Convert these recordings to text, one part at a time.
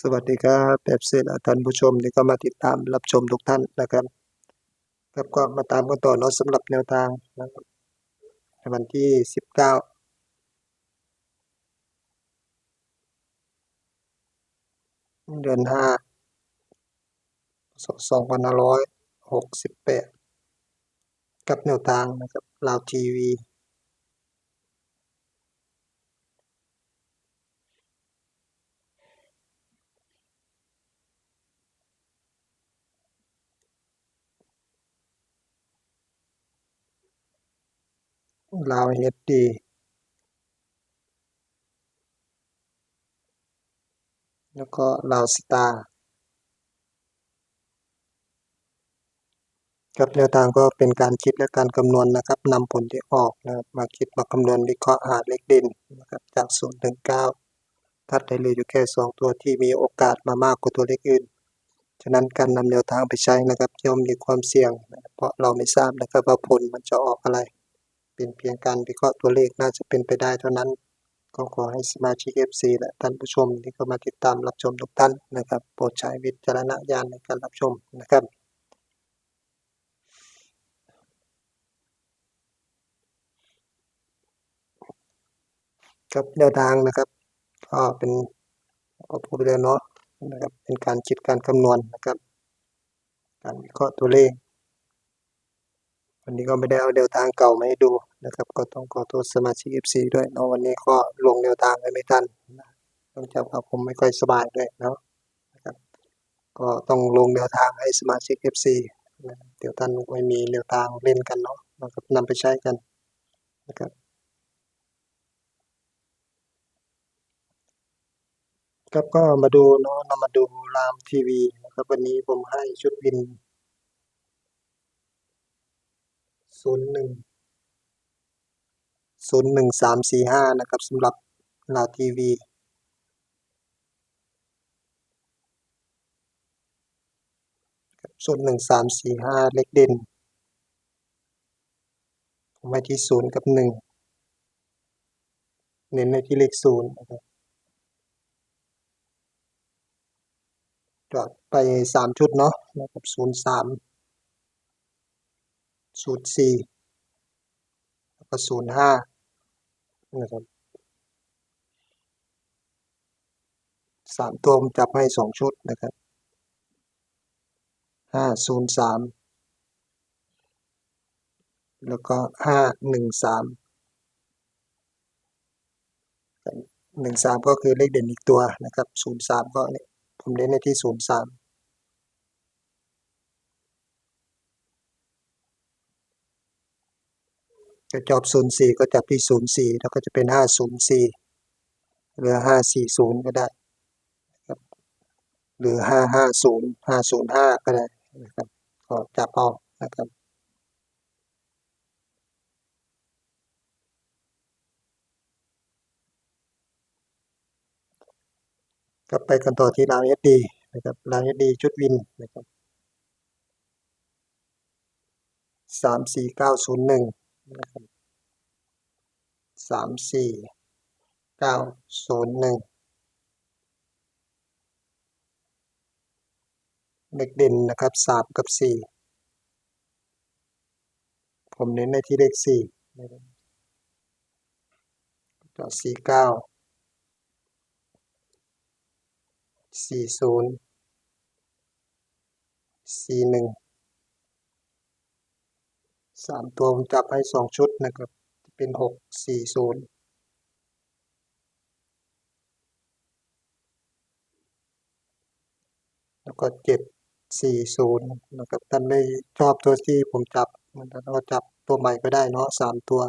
สวัสดีครับเอฟซีและท่านผู้ชมที่เข้ามาติดตามรับชมทุกท่านนะครับครับก็มาตามกันต่อเนาะสำหรับแนวทางนะครับในวันที่สิบเก้าเดือนห้าสองพันห้าร้อยหกสิบแปดกับแนวทางนะครับลาวทีวี ลาวเฮดดีแล้วก็ลาวสตาร์ครับแนวทางก็เป็นการคิดและการคำนวณนะครับนำผลที่ออกนะครับมาคิดมาคำนวณวิเคราะห์หาเลขเด่นนะครับจากศูนย์ถึงเก้าทัดได้เลยอยู่แค่สองตัวที่มีโอกาสมามากกว่าตัวเลขอื่น ฉะนั้นการนำแนวทางไปใช้นะครับย่อมมีความเสี่ยง เพราะเราไม่ทราบนะครับว่าผลมันจะออกอะไร เป็นเพียงการวิเคราะห์ตัวเลขน่าจะเป็นไปได้เท่านั้น ก็ขอให้สมาชิก FC และท่านผู้ชมที่เข้ามาติดตามรับชมทุกท่านนะครับ โปรดใช้วิจารณญาณในการรับชมนะครับครับแนวทางนะครับก็เป็นก็พูดไปแล้วเนาะนะครับเป็นการคิดการคำนวณนะครับ การวิเคราะห์ตัวเลข วันนี้ก็ไม่ได้เอาแนวทางเก่ามาให้ดูนะครับ ก็ต้องขอโทษสมาชิก FC ด้วยเนาะวันนี้ก็ลงแนวทางให้ไม่ทันนะเนื่องจากว่าผมไม่ค่อยสบายด้วยเนาะนะครับก็ต้องลงแนวทางให้สมาชิก FC นะเดี๋ยวท่านไม่มีแนวทางเล่นกันเนาะนะครับนำไปใช้กันนะครับครับก็มาดูเนาะเรามาดูรามทีวีนะครับ วันนี้ผมให้ชุดวิน ศูนย์หนึ่งศูนย์หนึ่งสามสี่ห้านะครับสำหรับลาวทีวีศูนย์หนึ่งสามสี่ห้าเลขเด่นผมไว้ที่ศูนย์กับหนึ่งเน้นในที่เลขศูนย์นะครับก็ไปสามชุดเนาะนะครับศูนย์สาม ศูนย์สี่แล้วก็ศูนย์ห้านะครับสามตัวผมจับให้สองชุดนะครับห้าศูนย์สามแล้วก็ห้าหนึ่งสามหนึ่งสามก็คือเลขเด่นอีกตัวนะครับศูนย์สามก็ผมเน้นในที่ศูนย์สาม จะจอบศูนย์สี่ก็จับที่ศูนย์สี่แล้วก็จะเป็นห้าศูนย์สี่หรือห้าสี่ศูนย์ก็ได้หรือห้าห้าศูนย์ห้าศูนย์ห้าก็ได้นะครับก็จับเอานะครับกลับไปกันต่อที่ราวเอสดีนะครับราวเอสดีชุดวินนะครับสามสี่เก้าศูนย์หนึ่ง สามสี่เก้าศูนย์หนึ่งเลขเด่นนะครับสามกับสี่ผมเน้นในที่เลขสี่นะครับก็สี่เก้าสี่ศูนย์สี่หนึ่ง สามตัวผมจับให้สองชุดนะครับ เป็นหกสี่ศูนย์แล้วก็เจ็ดสี่ศูนย์นะครับท่านไม่ชอบตัวที่ผมจับมันก็จับตัวใหม่ก็ได้เนาะสามตัว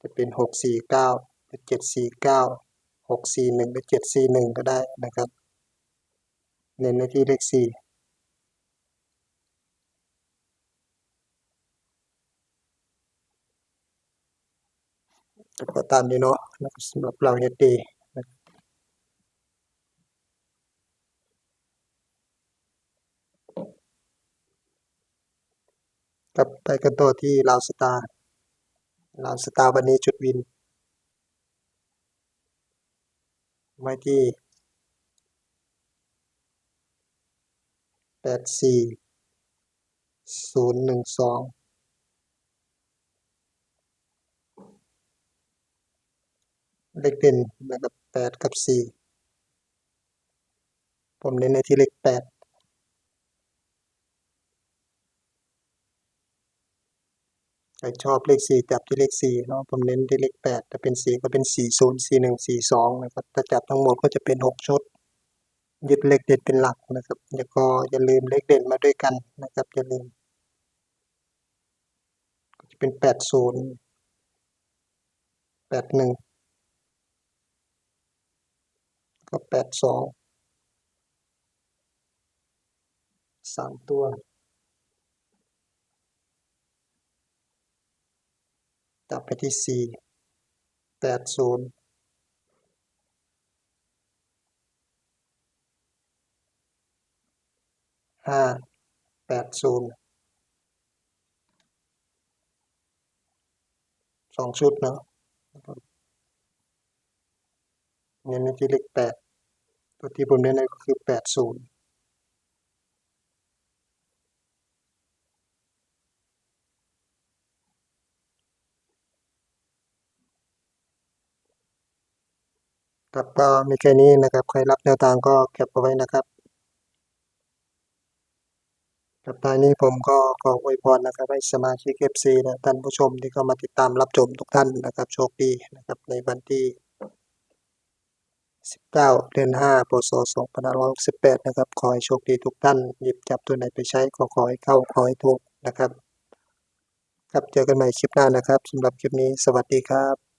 จะเป็นหกสี่เก้าหรือเจ็ดสี่เก้าหกสี่หนึ่งหรือเจ็ดสี่หนึ่งก็ได้นะครับ เน้นในที่เลขสี่ ก็ตามนี้เนาะนะครับสำหรับเราเฮดดีกลับไปกันต่อที่ลาวสตาร์ลาวสตาร์วันนี้จุดวิน ไว้ที่แปดสี่ศูนย์หนึ่งสอง เลขเด่นนะครับแปดกับสี่ผมเน้นในที่เลขแปดใครชอบเลขสี่จับที่เลขสี่เนาะผมเน้นที่เลขแปดถ้าเป็นสี่ก็เป็นสี่ศูนย์สี่หนึ่งสี่สองนะครับถ้าจับทั้งหมดก็จะเป็นหกชุด ยึดเลขเด่นเป็นหลักนะครับแล้วก็อย่าลืมเลขเด่นมาด้วยกันนะครับอย่าลืมก็จะเป็นแปดศูนย์แปดหนึ่ง ก็แปดสองสามตัวจับไปที่สี่แปดศูนย์ห้าแปดศูนย์สองชุดเนาะนะครับเน้นในที่เลขแปด ตัวที่ผมเน้นก็คือแปดศูนย์ครับก็มีแค่นี้นะครับ ใครรับแนวทางก็เก็บเอาไว้นะครับกับท้ายนี้ผมก็ขออวยพรนะครับ ให้สมาชิก FC และท่านผู้ชมที่เข้ามาติดตามรับชมทุกท่านนะครับ โชคดีนะครับในวันที่ 19 เดือน 5 พศ 2568 นะครับ ขอให้โชคดีทุกท่าน หยิบจับตัวไหนไปใช้ก็ขอให้เข้า ขอให้ถูกนะครับ ครับ เจอกันใหม่คลิปหน้านะครับสำหรับคลิปนี้ สวัสดีครับ